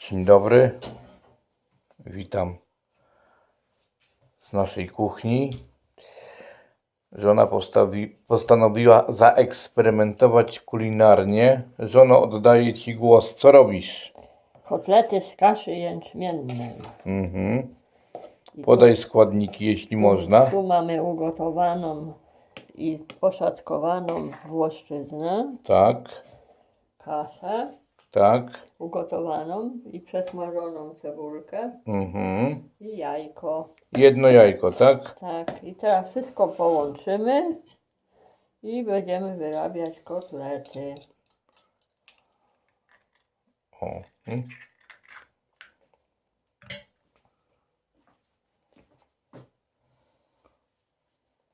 Dzień dobry. Witam z naszej kuchni. Żona postawi, postanowiła zaeksperymentować kulinarnie. Żono, oddaję Ci głos. Co robisz? Kotlety z kaszy jęczmiennej. Mhm. Podaj składniki, jeśli można. Tu mamy ugotowaną i poszatkowaną włoszczyznę, Tak, kaszę tak. ugotowaną i przesmażoną cebulkę Mhm. i jajko. Jedno jajko, tak? Tak, i teraz wszystko połączymy i będziemy wyrabiać kotlety. O. mm.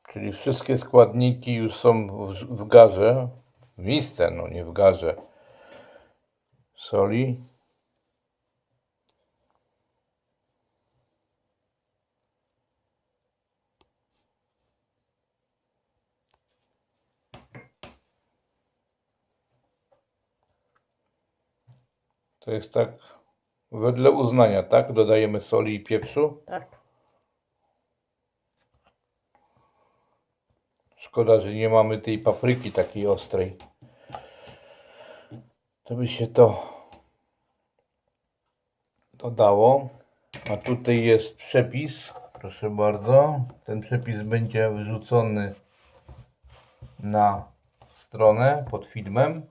Czyli wszystkie składniki już są w, w garze, w misce, no nie w garze. Soli. To jest tak wedle uznania, tak? Dodajemy soli i pieprzu. Tak. Szkoda, że nie mamy tej papryki takiej ostrej. To by się to dodało. A tutaj jest przepis. Proszę bardzo. Ten przepis będzie wyrzucony na stronę pod filmem.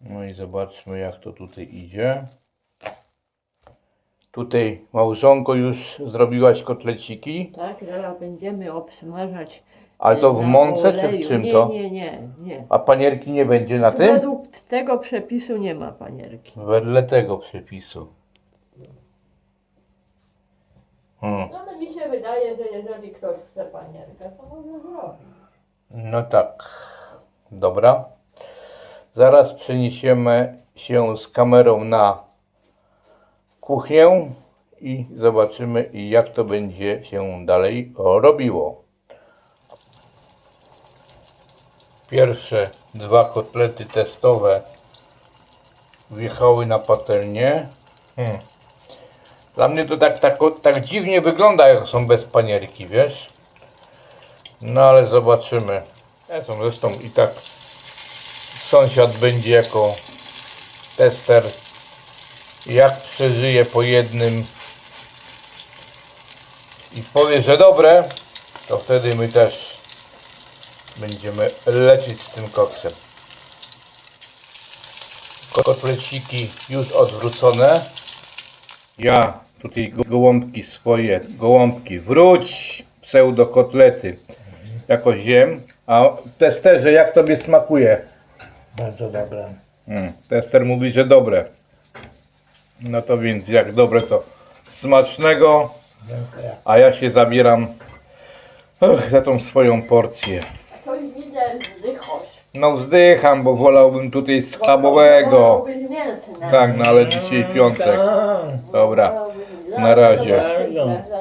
No i zobaczmy jak to tutaj idzie. Tutaj małżonko już zrobiłaś kotleciki. Tak, zaraz będziemy obsmażać. Ale to w na mące czy w oleju. czym nie, to? Nie, nie, nie. A panierki nie będzie na tym? Według tego przepisu nie ma panierki. Wedle tego przepisu. Hmm. No ale mi się wydaje, że jeżeli ktoś chce panierkę, to może zrobić. No tak. Dobra. Zaraz przeniesiemy się z kamerą na kuchnię i zobaczymy jak to będzie się dalej robiło. Pierwsze dwa kotlety testowe wjechały na patelnię. Hmm. Dla mnie to tak, tak, tak dziwnie wygląda, jak są bez panierki, wiesz? No ale zobaczymy. Zresztą, zresztą i tak sąsiad będzie jako tester. Jak przeżyje po jednym i powie, że dobre, to wtedy my też będziemy lecieć z tym koksem. Kotleciki już odwrócone. Ja tutaj go- gołąbki swoje, gołąbki wróć, pseudokotlety jakoś jem. A testerze jak tobie smakuje? Bardzo dobre. Mm, tester mówi, że dobre. No to więc jak dobre to smacznego, a ja się zabieram ach, za tą swoją porcję. Coś widzę, zdychosz. No wzdycham, bo wolałbym tutaj schabowego. Tak, no ale dzisiaj piątek. Dobra, na razie.